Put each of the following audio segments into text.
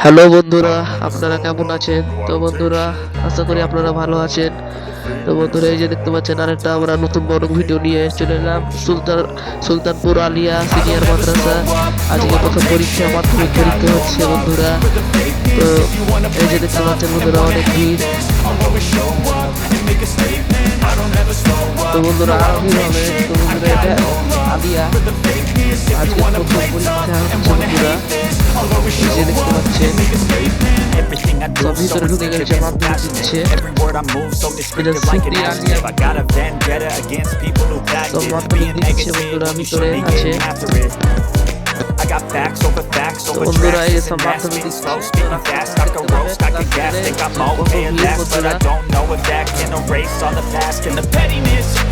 Hello বন্ধুরা, আপনারা কেমন আছেন? তো বন্ধুরা, আশা করি আপনারা ভালো আছেন। তো বন্ধুরা, এই যে দেখতে পাচ্ছেন, আরেকটা আমরা নতুন বড় ভিডিও নিয়ে চলে এলাম। সুলতান, সুলতানপুর আলিয়া সিনিয়র মাদ্রাসা। আজকে প্রথম পরীক্ষা, মাধ্যমিক পরীক্ষা হচ্ছে বন্ধুরা। তো এই যে দেখতে পাচ্ছেন বন্ধুরা, অনেক ভিড়। তো বন্ধুরা, আরও ভিড় হবে। তো বন্ধুরা, এটা Alia. manager, my boots and. Every word I move, so descriptive like an adjective. I got a vendetta against people who backed it. Being negative, you should be getting after it. I got facts over facts over tracks and mass being slow, speaking fast. I can roast, I can gas, think I'm all paying last, but I don't know if that can erase all the past and the pettiness.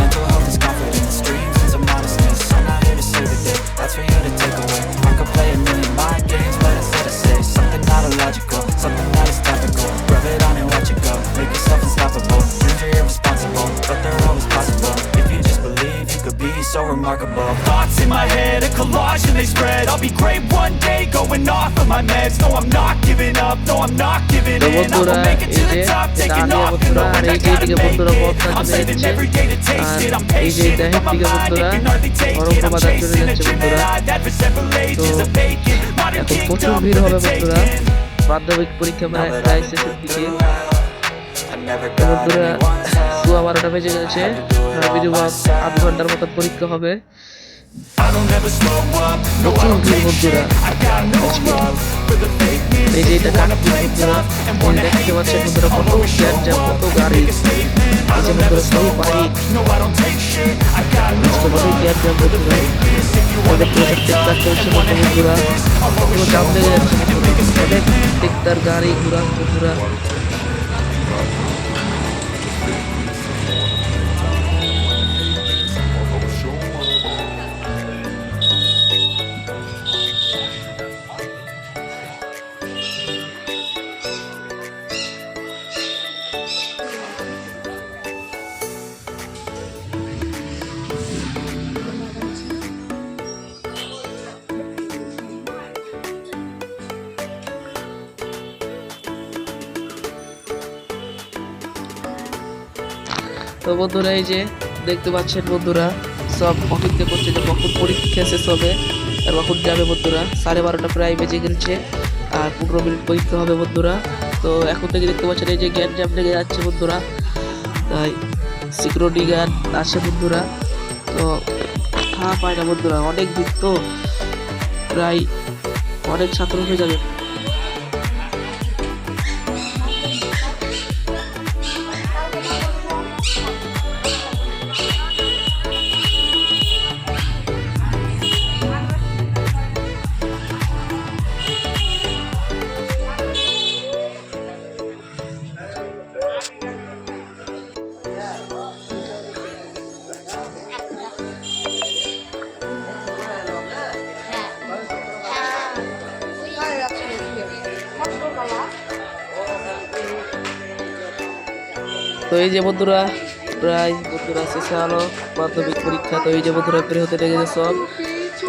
বন্ধুরা আর এই যে এদিকে বন্ধুরা it চলে যাচ্ছে আর এই যে দেখেন দিকে বন্ধুরা I'm বাজার চলে যাচ্ছে বন্ধুরা তো এখন প্রচুর ভিড় হবে বন্ধুরা মাধ্যমিক পরীক্ষা প্রায় শেষের দিকে বন্ধুরা anyone's বারোটা বেজে গেছে আর আধ ঘণ্টার মতো পরীক্ষা হবে I don't ever slow up, no I প্রচুর ভিড় বন্ধুরা এই যে এটা play বন্ধুরা wanna দেখতে this বন্ধুরা কত জ্যাম up কত গাড়ি এই যে don't ever বন্ধুরা সবই পারি জ্যাম জ্যাম বন্ধুরা you wanna দেখতে চলছে বন্ধুরা পুরো জাম লেগে যাচ্ছে। অনেক টেক্টার গাড়ি ঘোড়া বন্ধুরা তো বন্ধুরা, এই যে দেখতে পাচ্ছেন বন্ধুরা, সব অপেক্ষা করছে যে কখন পরীক্ষা শেষ হবে। আর কখন যাবে বন্ধুরা, সাড়ে বারোটা প্রায় বেজে গেছে, আর পনেরো মিনিট পরীক্ষা হবে বন্ধুরা। তো এখন থেকে দেখতে পাচ্ছেন এই যে জ্ঞান জ্যাম লেগে যাচ্ছে বন্ধুরা, তাই সিকিউরিটি গার্ড আছে বন্ধুরা। তো হ্যাঁ পায় না বন্ধুরা, অনেক ভিড় তো প্রায় অনেক ছাত্র হয়ে যাবে। তো এই যে বন্ধুরা, প্রায় বন্ধুরা শেষে আলো মাধ্যমিক পরীক্ষা, তো এই যে বন্ধুরা বের হতে লেগেছে সব।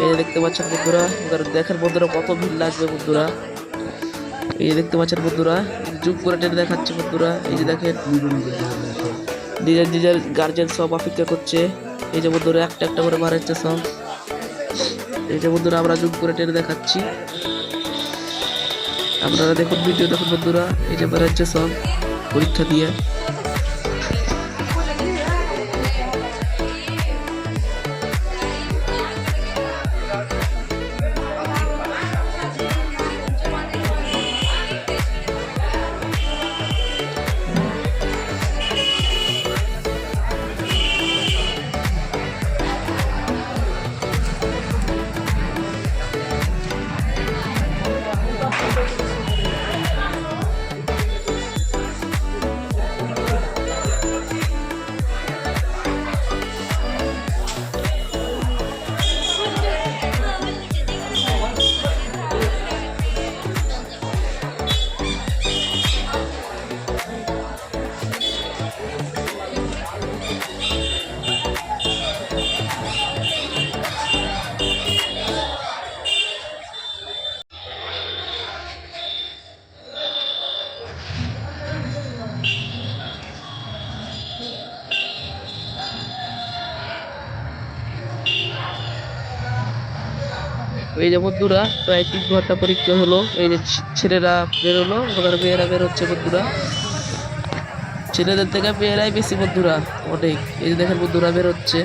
এই যে দেখতে পাচ্ছেন বন্ধুরা, এবার দেখেন বন্ধুরা কত ভিড় লাগবে বন্ধুরা। এই যে দেখতে পাচ্ছেন বন্ধুরা, জুম করে টেনে দেখাচ্ছে বন্ধুরা। এই যে দেখেন, নিজের নিজের গার্জেন সব অপেক্ষা করছে। এই যে বন্ধুরা, একটা একটা করে মারাচ্ছে সব। এই যে বন্ধুরা, আমরা জুম করে টেনে দেখাচ্ছি। আপনারা দেখুন ভিডিও দেখুন বন্ধুরা। এই যে বেরোচ্ছে সব পরীক্ষা দিয়ে। যে বন্ধুরা, প্রায় তিন ঘণ্টা পরীক্ষা হলো। এই যে ছেলেরা বেরোলো, ওখানে মেয়েরা বেরোচ্ছে বন্ধুরা। ছেলেদের থেকে মেয়েরাই বেশি বন্ধুরা, অনেক। এই যে দেখেন বন্ধুরা বেরোচ্ছে।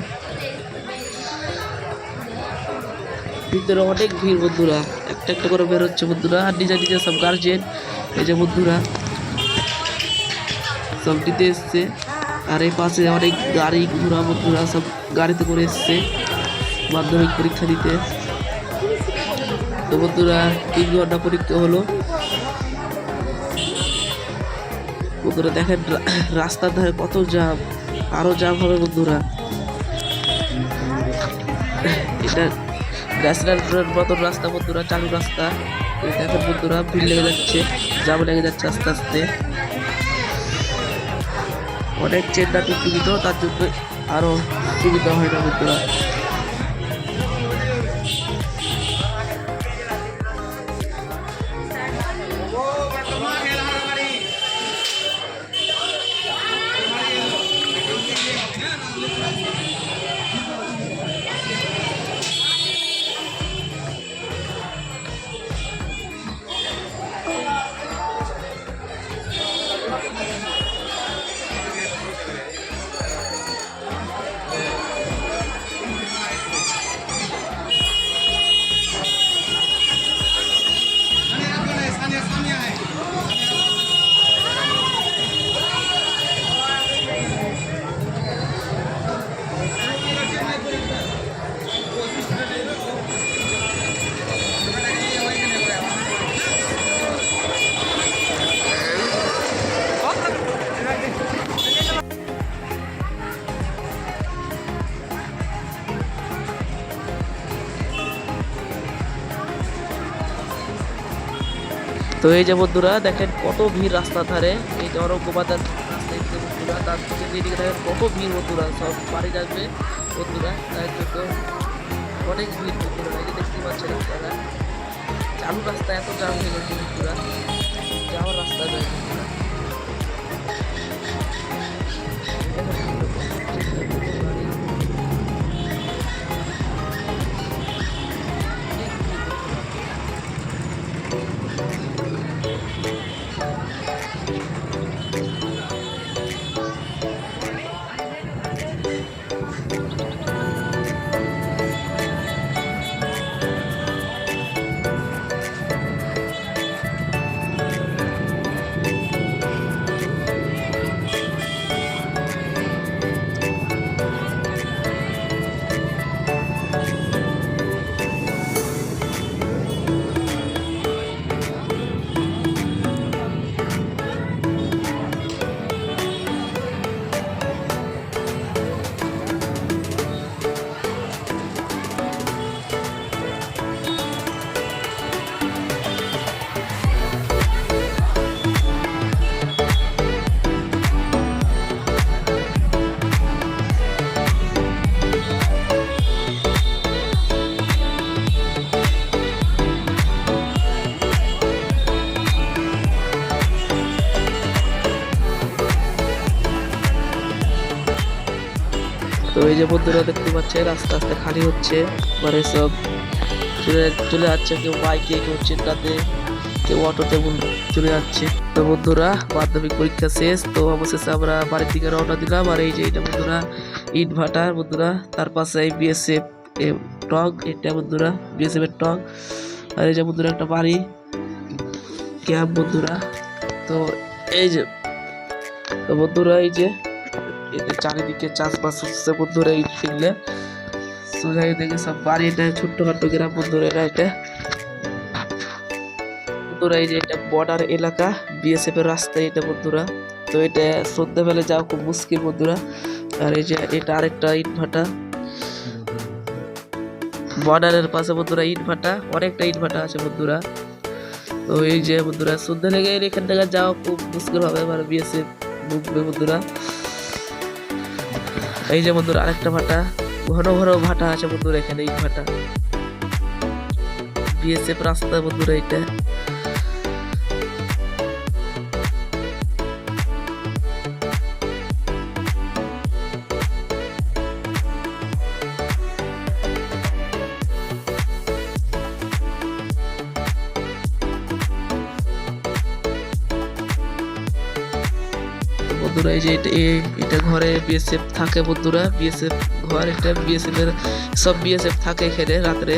ভিতরে অনেক ভিড় বন্ধুরা। একটা একটা করে বেরোচ্ছে বন্ধুরা। আর নিজে নিজে সব গার্জেন এই যে বন্ধুরা। সব দিতে এসছে। আর এই পাশে অনেক গাড়ি ঘোড়া বন্ধুরা সব গাড়িতে করে এসছে। মাধ্যমিক পরীক্ষা দিতে। তো বন্ধুরা তিন ঘণ্টা পরীক্ষা হলো? বন্ধুরা দেখেন রাস্তার ধারে কত জাম, আরও জাম হবে বন্ধুরা। এটা ন্যাশনাল মতন রাস্তা বন্ধুরা, চালু রাস্তা। দেখেন বন্ধুরা ভিড় লেগে যাচ্ছে, জাম লেগে যাচ্ছে আস্তে আস্তে। অনেক চেন্ডা টুকটুকি তো তার জন্য আরও সুবিধা হয় না বন্ধুরা। এই যে বন্ধুরা। দেখেন কত ভিড় রাস্তার ধারে। এই যে অরঙ্গবাজার রাস্তা এদিকে বন্ধুরা, তার থেকে যেদিকে দেখেন কত ভিড় বন্ধুরা, সব বাড়ি যাবে বন্ধুরা তাই জন্য অনেক ভিড় বন্ধুরা। এই যে দেখতে পাচ্ছেন আপনারা, চালু রাস্তা এত জাম হয়ে গেছে বন্ধুরা, যাওয়ার রাস্তা নেই বন্ধুরা। তো এই যে বন্ধুরা দেখতে পাচ্ছেন আস্তে আস্তে খালি হচ্ছে মানে সব চলে চলে যাচ্ছে কেউ বাইকে, কেউ চেন্নাতে কেউ অটোতে চলে যাচ্ছে। তো বন্ধুরা, মাধ্যমিক পরীক্ষা শেষ, তো অবশেষে আমরা বাড়ির দিকে রওনা দিলাম। আর এই যে এটা বন্ধুরা ইনভার্টার বন্ধুরা, তার পাশে এই বিএসএফ টক এটা বন্ধুরা বিএসএফ এর টক আর এই যে বন্ধুরা, একটা বাড়ি, ক্যাম্প বন্ধুরা। তো এই যে, তো বন্ধুরা, এই যে চারিদিকে চাষবাস হচ্ছে বন্ধুরা এই ফিরলে সোজাই দেখে সব বাড়ি এটা ছোট্টখাটো গ্রাম বন্ধুরা এটা এটা। বন্ধুরা এই যে এটা বর্ডার এলাকা বিএসএফ এর রাস্তা এটা বন্ধুরা। তো এটা সন্ধ্যাবেলা যাওয়া খুব মুশকিল বন্ধুরা। আর এই যে এটা আরেকটা ইট ভাটা বর্ডারের পাশে বন্ধুরা ইট ভাটা অনেকটা ইট ভাটা আছে বন্ধুরা। তো এই যে বন্ধুরা, সন্ধ্যা লেগে এখান থেকে যাওয়া খুব মুশকিল হবে মানে বিএসএফ ঢুকবে বন্ধুরা। এই যে বন্ধুরা, আরেকটা ভাটা। ঘন ঘন ভাটা আছে বন্ধুরা এখানে, এই ভাটা। বিএসএফ রাস্তা বন্ধুরা এটা। এই যে এটা এটা ঘরে বিএসএফ থাকে বন্ধুরা। বিএসএফ ঘর এটা বিএসএফ এর সব বিএসএফ থাকে এখানে রাত্রে।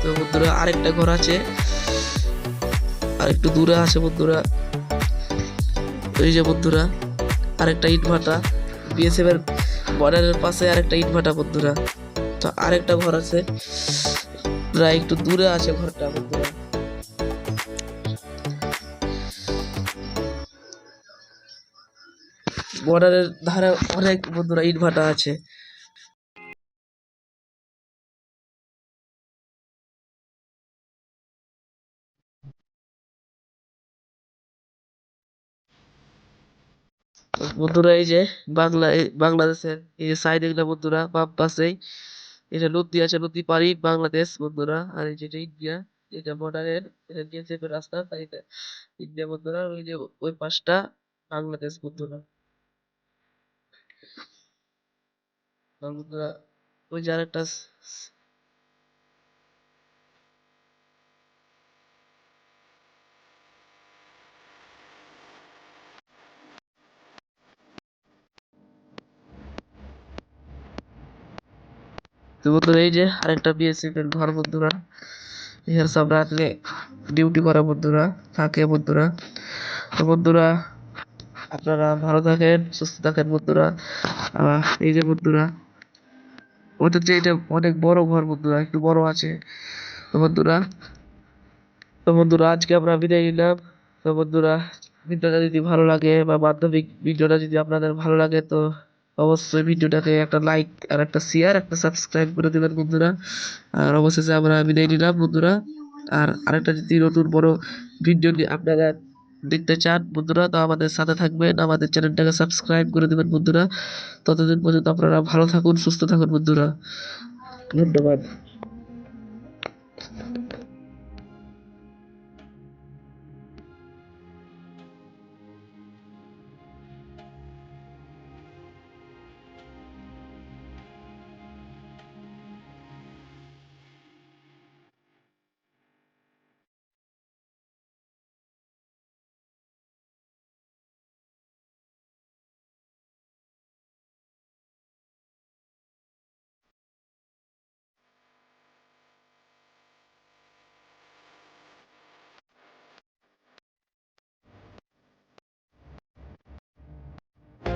তো বন্ধুরা, আরেকটা ঘর আছে। আর একটু দূরে আছে বন্ধুরা। এই যে বন্ধুরা, আরেকটা ইট ভাটা। বিএসএফ এর বর্ডারের পাশে আরেকটা ইট ভাটা বন্ধুরা। তো আরেকটা ঘর আছে। প্রায় একটু দূরে আছে ঘরটা বর্ডারের ধারে অনেক বন্ধুরা ইট ভাটা আছে। বন্ধুরা এই যে বাংলা বাংলাদেশের এই যে সাইডগুলা বন্ধুরা, বাম পাশেই এটা নদী আছে নদী পাড়ি, বাংলাদেশ বন্ধুরা। আর এই যেটা ইন্ডিয়া, এটা বর্ডারের এটা এর রাস্তা, তাই ইন্ডিয়া বন্ধুরা। ওই যে ওই পাশটা বাংলাদেশ বন্ধুরা। আর বন্ধুরা, ওই যে আরেকটা স- স- তো বন্ধুরা, এই যে আরেকটা এর ঘর বন্ধুরা, এখানে সব রাত্রে ডিউটি করা বন্ধুরা, থাকে বন্ধুরা। বন্ধুরা, আপনারা ভালো থাকেন, সুস্থ থাকেন বন্ধুরা। এই যে বন্ধুরা ওদের যে এটা অনেক বড় ঘর বন্ধুরা, একটু বড় আছে। তো বন্ধুরা তো বন্ধুরা, আজকে আমরা বিদায় নিলাম। তো বন্ধুরা, ভিডিওটা যদি ভালো লাগে বা মাধ্যমিক ভিডিওটা যদি আপনাদের ভালো লাগে, তো অবশ্যই ভিডিওটাকে একটা লাইক আর একটা শেয়ার একটা সাবস্ক্রাইব করে দেবেন বন্ধুরা। আর অবশেষে আমরা বিদায় নিলাম বন্ধুরা। আর আরেকটা যদি নতুন বড় ভিডিও নিয়ে আপনারা দেখতে চান, বন্ধুরা, তো আমাদের সাথে থাকবেন, আমাদের চ্যানেলটাকে সাবস্ক্রাইব করে দেবেন, বন্ধুরা। ততদিন পর্যন্ত আপনারা ভালো থাকুন, সুস্থ থাকুন, বন্ধুরা। ধন্যবাদ।